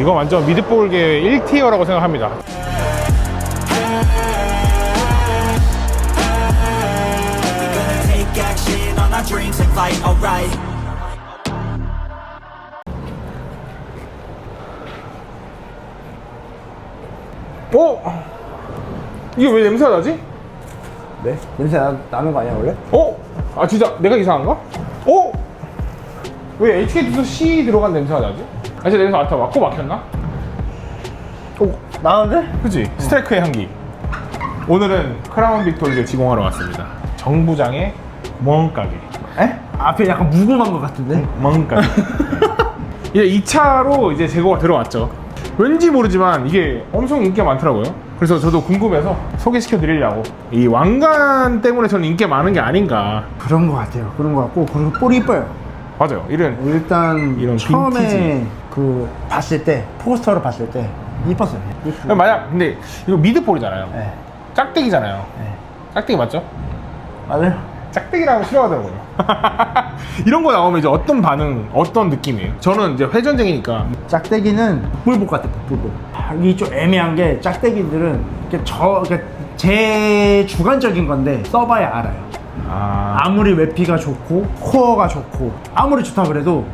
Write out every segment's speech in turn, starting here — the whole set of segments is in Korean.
이거 완전 미드볼계 1티어라고 생각합니다. 어? 이게 왜 냄새가 나지? 네? 냄새 나, 나는 거 아니야 원래? 어? 아 진짜 내가 이상한가? 어? 왜 HK2도 C 들어간 냄새가 나지? 아 진짜 냄새 맡아봐 코 막혔나? 오 나는데? 그치? 스트라이크의 향기 오늘은 크라운 빅토리를 지공하러 왔습니다 정부장의 멍가게 에? 앞에 약간 무궁한 것 같은데? 멍가게 이제 2차로 이제 재고가 들어왔죠 왠지 모르지만 이게 엄청 인기가 많더라고요 그래서 저도 궁금해서 소개시켜 드리려고 이 왕관 때문에 저는 인기가 많은 게 아닌가 그런 것 같아요 그런 것 같고 그리고 볼이 이뻐요 맞아요 이런 일단 이런 처음에 빈티지. 그 봤을 때 포스터를 봤을 때 이뻤어요 이쁘고. 만약 근데 이거 미드볼이잖아요 네. 짝대기잖아요 네. 짝대기 맞죠? 맞아요 짝대기라고 싫어하더라고요 이런 거 나오면 이제 어떤 반응 어떤 느낌이에요? 저는 이제 회전쟁이니까 짝대기는 뿔복 같아 뿔복 이게 좀 애매한 게 짝대기들은 이렇게 저 이렇게 제 주관적인 건데 써봐야 알아요 아. 아무리 외피가 좋고 코어가 좋고 아무리 좋다 그래도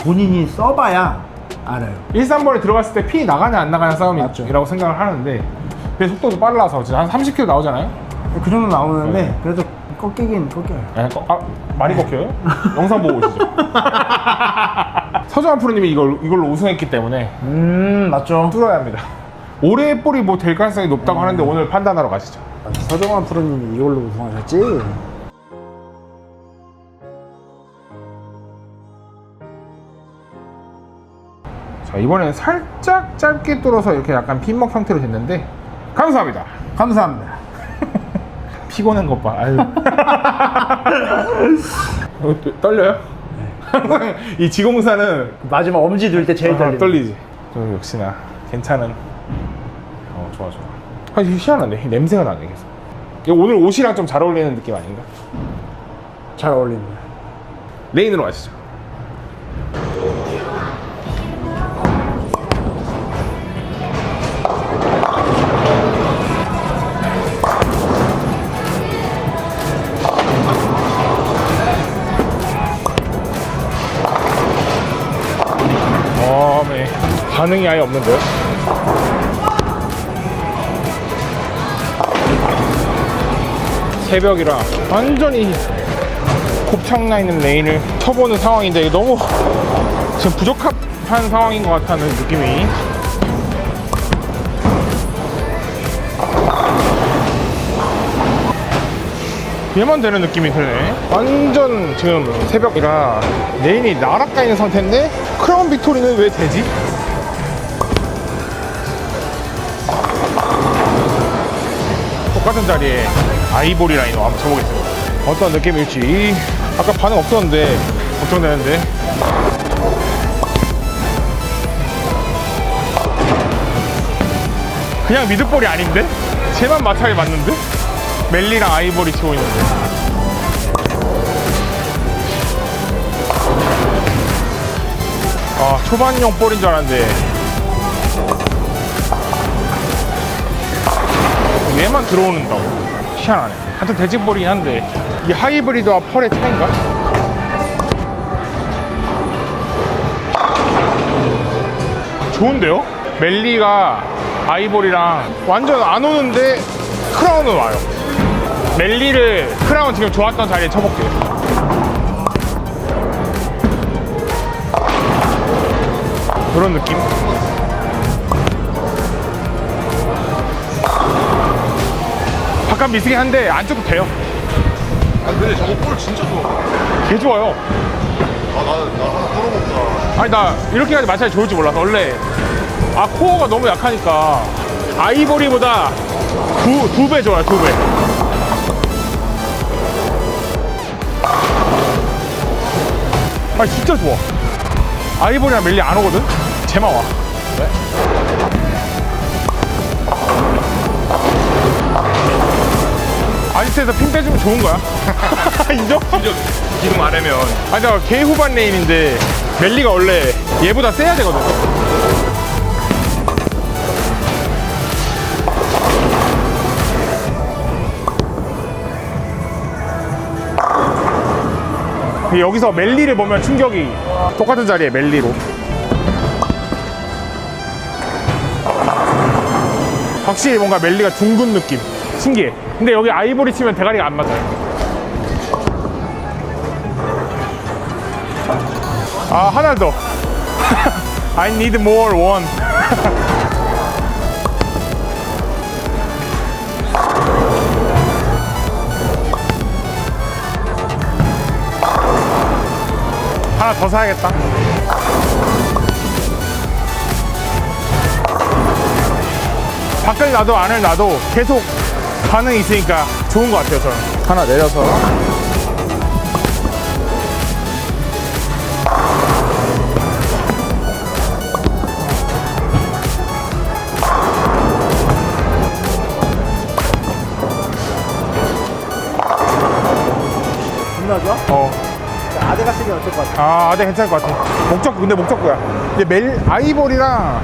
본인이 써봐야 알아요. 1, 3번에 들어갔을 때 피 나가냐 안 나가냐 맞죠. 싸움이라고 생각을 하는데 그 속도도 빨라서 진짜 한 30km 나오잖아요? 그 정도 나오는데 네. 그래도 꺾이긴 꺾여요. 에, 거- 아, 많이 꺾여요? 영상 보고 오시죠. 서정환 프로님이 이걸, 이걸로 우승했기 때문에 음 맞죠. 뚫어야 합니다. 올해의 볼이 뭐 될 가능성이 높다고 하는데 오늘 판단하러 가시죠. 서정환 프로님이 이걸로 우승하셨지 이번에는 살짝 짧게 뚫어서 이렇게 약간 핀먹 형태로 됐는데 감사합니다 감사합니다 피곤한 것 봐. 아유. 어, 또- 떨려요? 항상 이 지공사는 마지막 엄지 들 때 제일 아, 떨리는 떨리지. 저 역시나 괜찮은. 어 좋아 좋아. 아 이게 희한하네. 이 냄새가 나네 계속. 이거 오늘 옷이랑 좀 잘 어울리는 느낌 아닌가? 잘 어울립니다 레인으로 가시죠. 반응이 아예 없는데요? 새벽이라 완전히 곱창나 있는 레인을 쳐보는 상황인데 이게 너무 지금 부적합한 상황인 것 같다는 느낌이 얘만 되는 느낌이 드네 완전 지금 새벽이라 레인이 나락가 있는 상태인데 크라운 빅토리는 왜 되지? 똑같은 자리에 아이보리 라인으로 한번 쳐보겠습니다. 어떤 느낌일지. 아까 반응 없었는데 걱정되는데. 그냥 미드볼이 아닌데? 쟤만 마차게 맞는데? 멜리랑 아이보리 치고 있는데. 아, 초반용 볼인 줄 알았는데. 얘만 들어오는다고 희한하네 하여튼 대직볼이긴 한데 이 하이브리드와 펄의 차이인가? 좋은데요? 멜리가 아이보리랑 완전 안 오는데 크라운은 와요 멜리를 크라운 지금 좋았던 자리에 쳐볼게요 그런 느낌? 바깥 미스긴 한데 안 쳐도 돼요. 아 근데 저거 볼 진짜 좋아. 개 좋아요. 아, 나, 나 하나 뚫어볼까. 아니 나 이렇게까지 마찰이 좋을 줄 몰라서 원래 아 코어가 너무 약하니까 아이보리보다 두 두 배 좋아요 두 배. 아 진짜 좋아. 아이보리랑 멜리 안 오거든. 쟤만 와. 바지트에서 핀 빼주면 좋은 거야. 인정? 인정. 지금 말하면. 아니, 나개 후반 레인인데 멜리가 원래 얘보다 세야 되거든. 여기서 멜리를 보면 충격이 똑같은 자리에 멜리로 확실히 뭔가 멜리가 둥근 느낌 신기해 근데 여기 아이보리 치면 대가리가 안 맞아요. 아 하나 더. I need more one. 하나 더 사야겠다. 밖을 놔도 안을 놔도 계속 반응이 있으니까 좋은 것 같아요 저는 하나 내려서 겁나 좋아? 어 아대가 쓰면 어떨 것 같아? 아, 네, 괜찮을 것 같아. 목적, 근데 목적구야. 근데 멜, 아이보리랑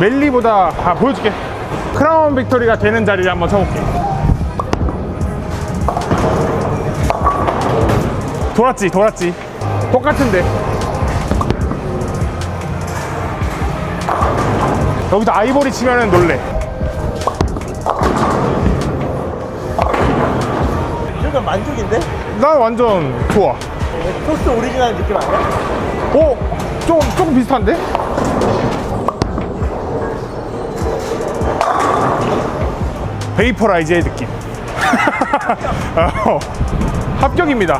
멜리보다, 아, 보여줄게. 크라운 빅토리가 되는 자리를 한번 쳐볼게. 돌았지, 돌았지. 똑같은데. 여기서 아이보리 치면은 놀래. 이건 만족인데? 난 완전 좋아. 토스트 오리지널 느낌 아니야? 오! 좀, 조금 비슷한데? 베이퍼라이즈의 느낌. 어, 합격입니다.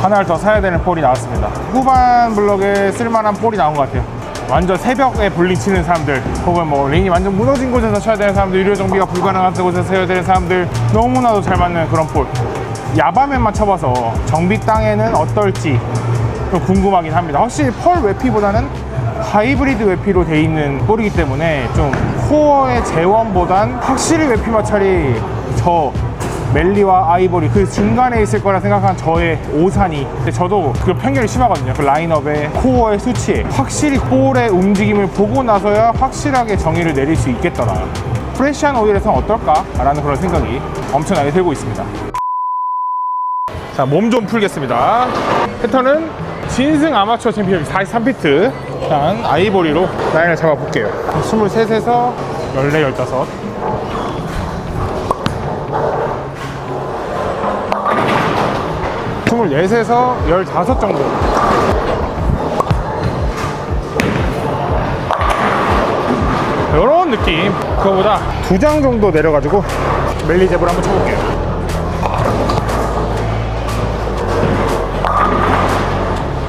하나를 더 사야 되는 볼이 나왔습니다. 후반 블럭에 쓸만한 볼이 나온 것 같아요. 완전 새벽에 볼링 치는 사람들, 혹은 뭐 레인이 완전 무너진 곳에서 쳐야 되는 사람들, 유료 정비가 불가능한 곳에서 쳐야 되는 사람들, 너무나도 잘 맞는 그런 볼. 야밤에만 쳐봐서 정비 땅에는 어떨지 좀 궁금하긴 합니다. 확실히 펄 웨피보다는 하이브리드 웨피로 돼 있는 볼이기 때문에 좀 코어의 재원보단 확실히 웨피 마찰이 저 멜리와 아이보리 그 중간에 있을 거라 생각한 저의 오산이 근데 저도 그 편견이 심하거든요 그 라인업의 코어의 수치에 확실히 볼의 움직임을 보고 나서야 확실하게 정의를 내릴 수 있겠더라 프레시한 오일에선 어떨까? 라는 그런 생각이 엄청나게 들고 있습니다 자, 몸 좀 풀겠습니다. 패턴은 진승 아마추어 챔피언 43피트. 일단 아이보리로 라인을 잡아볼게요. 23에서 14, 15. 스물넷에서 15 정도. 이런 느낌. 그거보다 두 장 정도 내려가지고 멜리 잽을 한번 쳐볼게요.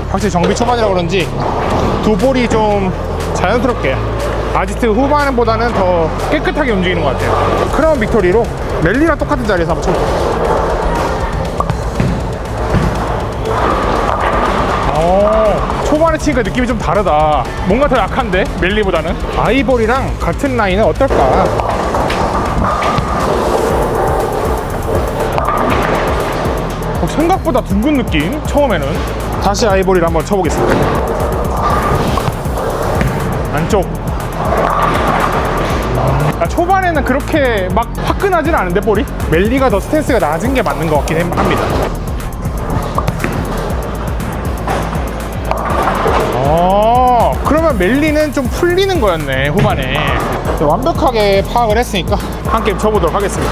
확실히 정비 초반이라 그런지 두 볼이 좀 자연스럽게 아지트 후반보다는 더 깨끗하게 움직이는 것 같아요. 크라운 빅토리로 멜리랑 똑같은 자리에서 한번 쳐볼게요. 어, 초반에 치니까 느낌이 좀 다르다. 뭔가 더 약한데 멜리보다는 아이보리랑 같은 라인은 어떨까? 어, 생각보다 둥근 느낌 처음에는 다시 아이보리를 한번 쳐보겠습니다. 안쪽. 아, 초반에는 그렇게 막 화끈하진 않은데 볼이? 멜리가 더 스탠스가 낮은 게 맞는 것 같긴 합니다. 어 그러면 멜리는 좀 풀리는 거였네 후반에. 완벽하게 파악을 했으니까 한 게임 쳐보도록 하겠습니다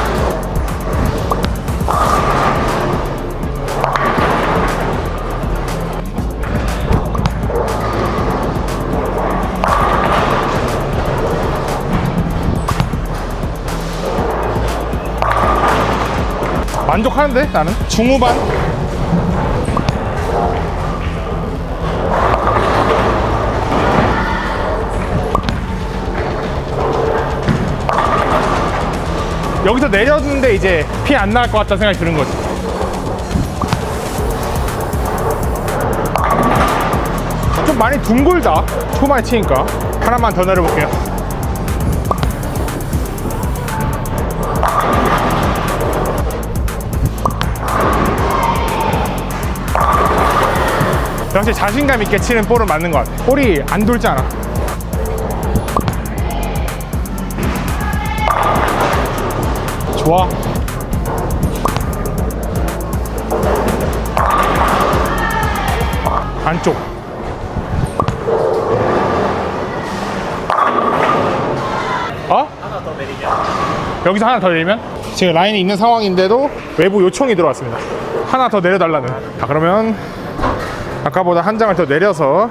만족하는데 나는? 중후반. 여기서 내렸는데 이제 피안 나올 것 같다 생각이 드는 거지. 좀 많이 둥글다. 초반에 치니까. 하나만 더 내려볼게요 역시 자신감 있게 치는 볼은 맞는 것 같아. 볼이 안 돌지 않아. 좋아. 안쪽. 어? 여기서 하나 더 내리면? 지금 라인이 있는 상황인데도 외부 요청이 들어왔습니다. 하나 더 내려달라는. 자, 그러면 아까보다 한 장을 더 내려서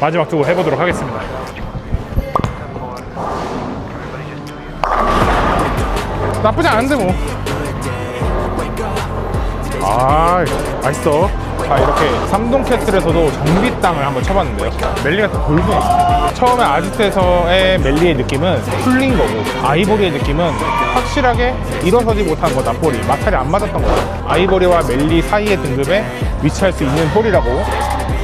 마지막 투구 해보도록 하겠습니다. 나쁘지 않은데 뭐. 아, 맛있어. 자, 이렇게 삼동 캐슬에서도 정비 땅을 한번 쳐봤는데요. 멜리가 더 굵은 처음에 아지트에서의 멜리의 느낌은 풀린 거고, 아이보리의 느낌은 확실하게 일어서지 못한 거다, 볼이. 마찰이 안 맞았던 거다. 아이보리와 멜리 사이의 등급에 위치할 수 있는 홀이라고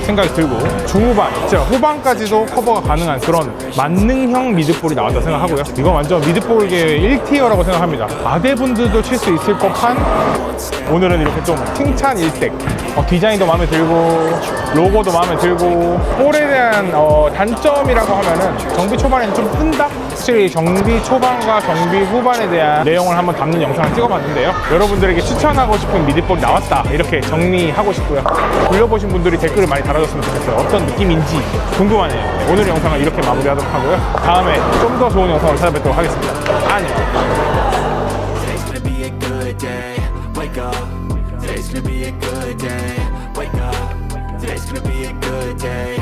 생각이 들고 중후반, 진짜 후반까지도 커버가 가능한 그런 만능형 미드볼이 나왔다 생각하고요. 이건 완전 미드볼계의 1티어라고 생각합니다. 아대분들도 칠 수 있을 법한 오늘은 이렇게 좀 칭찬 일색. 어, 디자인도 마음에 들고 로고도 마음에 들고 볼에 대한 어, 단점이라고 하면은 정비 초반에는 좀 뜬다. 확실히 정비 초반과 정비 후반에 대한 내용을 한번 담는 영상을 찍어봤는데요. 여러분들에게 추천하고 싶은 미드볼이 나왔다 이렇게 정리하고 싶고요. 돌려보신 분들이 댓글을 많이 달아줬으면 좋겠어요. 어떤 느낌인지 궁금하네요. 오늘 영상은 이렇게 마무리하도록 하고요. 다음에 좀 더 좋은 영상으로 찾아뵙도록 하겠습니다. 안녕.